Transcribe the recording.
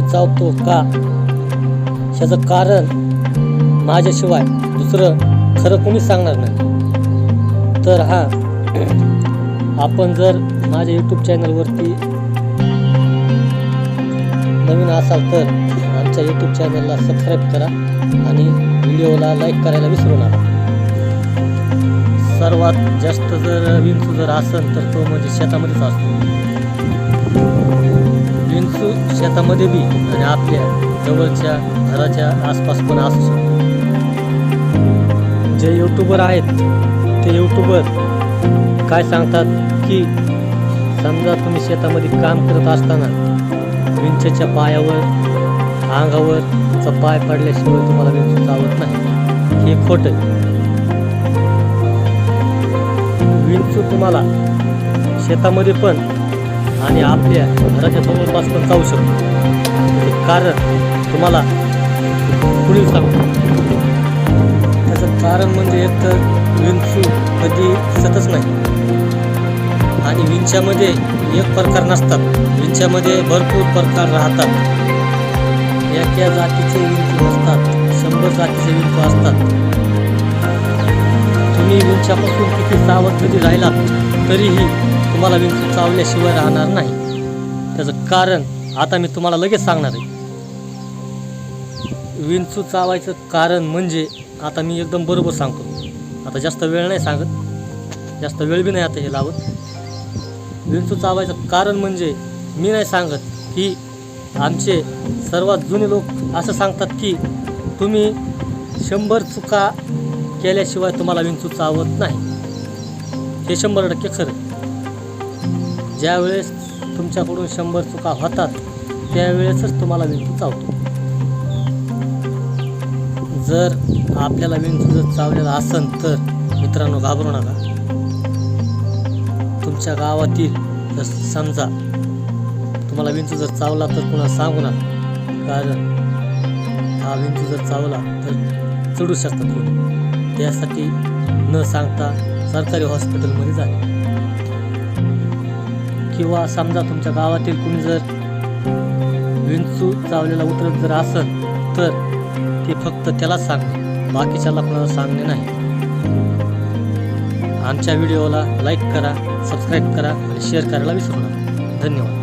जीव चावतो का? ह्याचं कारण माझ्याशिवाय दुसरं खरं कोणीच सांगणार नाही. तर हा आपण जर माझ्या यूट्यूब चॅनलवरती नवीन असाल तर आमच्या यूट्यूब चॅनलला सबस्क्राईब करा आणि व्हिडिओला लाईक करायला विसरू नका. सर्वात जास्त जर विंचू जर असेल तर तो म्हणजे शेतामध्येच असतो. विंचू शेतामध्ये बी आणि आपल्या जवळच्या घराच्या आसपास पण असू शकतो. जे यूट्यूबर आहेत ते यूट्यूबर काय सांगतात की समजा तुम्ही शेतामध्ये काम करत असताना विंचेच्या पायावर अंगावर पाय पडल्याशिवाय तुम्हाला विंचू चावत नाही. हे खोटं विंचू तुम्हाला शेतामध्ये पण आणि आपल्या घराच्या जवळपास पण जाऊ शकतो. कारण तुम्हाला पुढील सांगतो. त्याचं कारण म्हणजे एक तर विंचू कधी दिसतच नाही. आणि विंच्यामध्ये एक प्रकार नसतात. विंच्यामध्ये भरपूर प्रकार राहतात. या जातीचे विंचू असतात शंभर जातीचे विंचू असतात. तुम्ही विंच्यापासून किती सावध कधी राहिलात तरीही तुम्हाला विंचू चावल्याशिवाय राहणार नाही. त्याचं कारण आता मी तुम्हाला लगेच सांगणार आहे. विंचू चावायचं कारण म्हणजे आता मी एकदम बरोबर सांगतो. आता जास्त वेळ नाही सांगत. जास्त वेळ बी नाही आता हे लावत. विंचू चावायचं कारण म्हणजे मी नाही सांगत की आमचे सर्वात जुने लोक असं सांगतात की तुम्ही शंभर चुका केल्याशिवाय तुम्हाला विंचू चावत नाही. हे शंभर टक्के खरं ज्यावेळेस तुमच्याकडून शंभर चुका होतात त्यावेळेसच तुम्हाला विंचू चावतो जर आपल्याला विंचू जर चावलेला असन तर मित्रांनो घाबरू नका. तुमच्या गावातील जर समजा तुम्हाला विंचू जर चावला तर पुन्हा सांगू नका कारण हा विंचू जर चावला तर चढू शकतात कोणी त्यासाठी न सांगता सरकारी हॉस्पिटलमध्ये जाणे किंवा समजा तुमच्या गावातील कुणी जर विंचू चावलेला उतरत जर असेल तर ते फक्त त्यालाच सांगणे बाकीच्याला कोणाला सांगणे नाही. आमच्या व्हिडिओला लाईक करा सबस्क्राईब करा आणि शेअर करायला विसरू नका. धन्यवाद.